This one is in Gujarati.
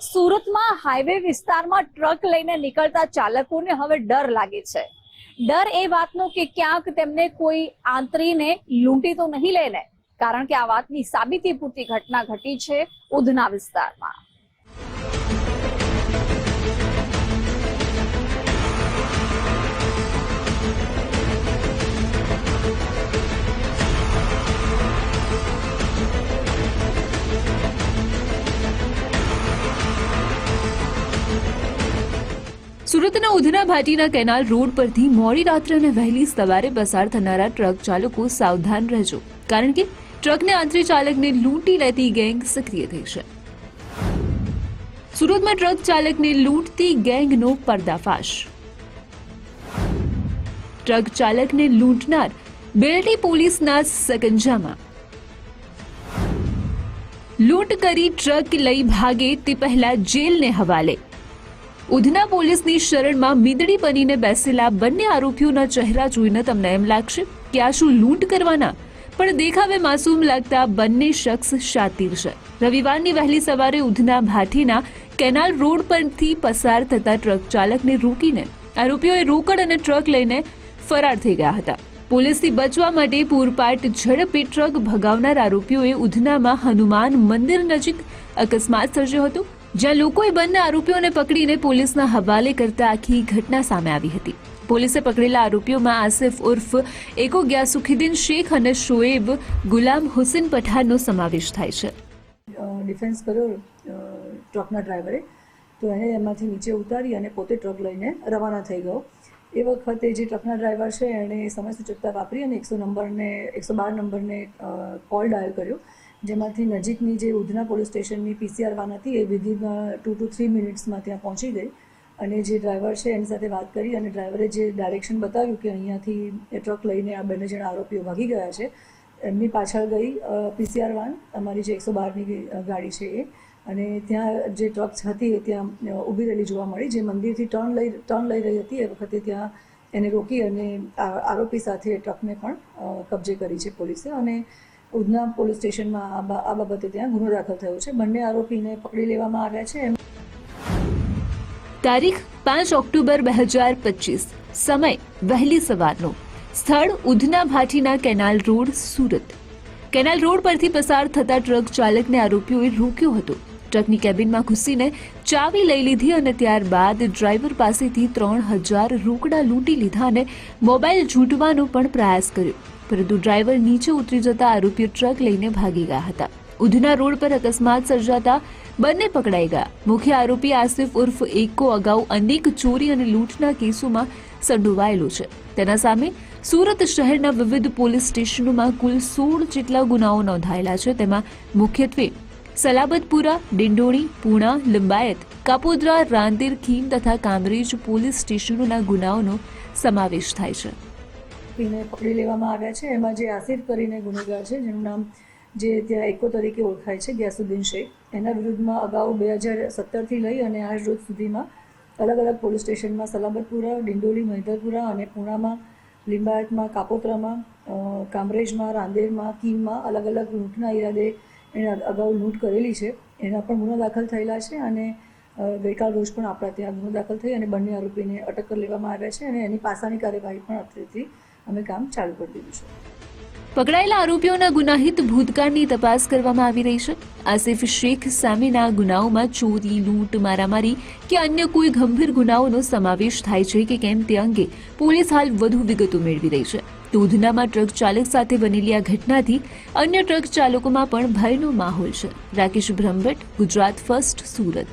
સુરતમાં હાઈવે વિસ્તારમાં ટ્રક લઈને નીકળતા ચાલકોને હવે ડર લાગે છે. ડર એ વાતનો કે ક્યાંક તેમને કોઈ આંતરીને લૂંટી તો નહીં લે ને, કારણ કે આ વાતની સાબિતી પૂરતી ઘટના ઘટી છે ઉધના વિસ્તારમાં. સુરતના ઉધના ભાટીના કેનાલ રોડ પરથી મોડી રાત્રે અને વહેલી સવારે પસાર થનારા ટ્રક ચાલકો સાવધાન રહેજો, કારણ કે ટ્રકને આંતરી ચાલકને લૂંટી લેતી ગેંગ સક્રિય થઈ છે. સુરતમાં ટ્રક ચાલકને લૂંટતી ગેંગનો પર્દાફાશ. ટ્રક ચાલકને લૂંટનાર બેલટી પોલીસના સકંજામાં. લૂંટ કરી ટ્રક લઈ ભાગે તે પહેલા જેલને હવાલે. ઉધના પોલીસની શરણમાં મીંદડી બનીને બેસેલા બંને આરોપીઓના ચહેરા જોઈને તમને એમ લાગશે કે આ શું લૂંટ કરવાના? પણ દેખાવે માસૂમ લાગતા બંને શખ્સ શાતીર છે. રવિવારની વહેલી સવારે ઉધના ભાટીના કેનાલ રોડ પરથી પસાર થતા ટ્રક ચાલકને રોકીને આરોપીઓએ રોકડ અને ટ્રક લઈને ફરાર થઈ ગયા હતા. પોલીસથી બચવા માટે પૂરપાટ ઝડપે ટ્રક ભગાવનાર આરોપીઓએ ઉધનામાં હનુમાન મંદિર નજીક અકસ્માત સર્જ્યો હતો. જ્યાં લોકોએ બંને આરોપીઓને પકડીને પોલીસના હવાલે કરતા આખી ઘટના સામે આવી હતી. પોલીસે પકડેલા આરોપીઓમાં આસિફ ઉર્ફ, એકો ગ્યાસુખીદ્દીન શેખ અને શોએબ ગુલામ હુસેન પઠાણનો સમાવેશ થાય છે. ડિફેન્સ કર્યો ટ્રકના ડ્રાઈવરે. તો એને એમાંથી નીચે ઉતારી અને પોતે ટ્રક લઈને રવાના થઈ ગયો. એ વખતે જે ટ્રકના ડ્રાઈવર છે એણે સમય સૂચકતા વાપરી અને એકસો નંબરને, એકસો બાર નંબરને કોલ ડાયલ કર્યો. જેમાંથી નજીકની જે ઉધના પોલીસ સ્ટેશનની પીસીઆર વાન હતી, એ વિધિન ટુ ટુ થ્રી મિનિટ્સમાં ત્યાં પહોંચી ગઈ. અને જે ડ્રાઈવર છે એની સાથે વાત કરી અને ડ્રાઈવરે જે ડાયરેક્શન બતાવ્યું કે અહીંયાથી એ ટ્રક લઈને આ બંને જણા આરોપીઓ ભાગી ગયા છે, એમની પાછળ ગઈ પીસીઆર વાન, અમારી જે એકસો બારની ગાડી છે એ. અને ત્યાં જે ટ્રક હતી એ ત્યાં ઊભી રહેલી જોવા મળી, જે મંદિરથી ટર્ન લઈ ટર્ન લઈ રહી હતી, એ વખતે ત્યાં એને રોકી અને આરોપી સાથે ટ્રકને પણ કબજે કરી છે પોલીસે. અને ઉધના પોલીસ સ્ટેશનમાં આ બાબતે ત્યાં ગુનો દાખલ થયો છે. બંને આરોપીને પકડી લેવામાં આવ્યા છે. તારીખ પાંચ ઓક્ટોબર બે હજાર પચીસ. સમય વહેલી સવારનો. સ્થળ Udhna Bhatena canal road, Surat. Canal road પરથી પસાર થતા ટ્રક ચાલકને આરોપીઓએ રોક્યો હતો. ટ્રકની કેબિનમાં ઘૂસીને ચાવી લઈ લીધી અને ત્યારબાદ ડ્રાઈવર પાસેથી ત્રણ હજાર રોકડા લૂંટી લીધા અને મોબાઈલ ઝૂંટવાનો પણ પ્રયાસ કર્યો. પરંતુ ડ્રાઈવર નીચે ઉતરી જતા આરોપીઓ ટ્રક લઈને ભાગી ગયા હતા. ઉધના રોડ પર અકસ્માત સર્જાતા બંને પકડાઈ ગયા. મુખ્ય આરોપી આસિફ ઉર્ફ એકો અગાઉ અનેક ચોરી અને લૂંટના કેસોમાં સંડોવાયેલો છે. તેના સામે સુરત શહેરના વિવિધ પોલીસ સ્ટેશનોમાં કુલ સોળ જેટલા ગુનાઓ નોંધાયેલા છે. તેમાં મુખ્યત્વે સલાબતપુરા, ડિંડોળી, પૂણા, લિંબાયત, કાપોદ્રા, રાંદેર ખીમ તથા કામરેજ પોલીસ સ્ટેશનોના ગુનાઓનો સમાવેશ થાય છે. આરોપીને પકડી લેવામાં આવ્યા છે. એમાં જે આસિફ કરીને ગુનેગાર છે, જેનું નામ જે ત્યાં એકો તરીકે ઓળખાય છે, ગ્યાસુદ્દીન શેખ, એના વિરુદ્ધમાં અગાઉ બે હજાર સત્તરથી લઈ અને આજ રોજ સુધીમાં અલગ અલગ પોલીસ સ્ટેશનમાં સલાબતપુરા ડિંડોલી, મહિધરપુરા અને પૂણામાં, લિંબાયતમાં, કાપોત્રામાં કામરેજમાં, રાંદેરમાં, કીમમાં અલગ અલગ લૂંટના ઈરાદે એણે અગાઉ લૂંટ કરેલી છે. એના પણ ગુનો દાખલ થયેલા છે અને ગઈકાલ રોજ પણ આપણા ત્યાં ગુનો દાખલ થઈ અને બંને આરોપીને અટક કરી લેવામાં આવ્યા છે અને એની પાસાની કાર્યવાહી પણ અત્રેથી અમે કામ ચાલુ કરી દીધું છે. પકડાયેલા આરોપીઓના ગુનાહિત ભૂતકાળની તપાસ કરવામાં આવી રહી છે. આસિફ શેખ સામેના ગુનાઓમાં ચોરી, લૂંટ, મારામારી કે અન્ય કોઈ ગંભીર ગુનાઓનો સમાવેશ થાય છે કે કેમ તે અંગે પોલીસ હાલ વધુ વિગતો મેળવી રહી છે. તો ટ્રક ચાલક સાથે બનેલી આ ઘટનાથી અન્ય ટ્રક ચાલકોમાં પણ ભયનો માહોલ છે. રાકેશ બ્રહ્મભટ્ટ, ગુજરાત ફર્સ્ટ, સુરત.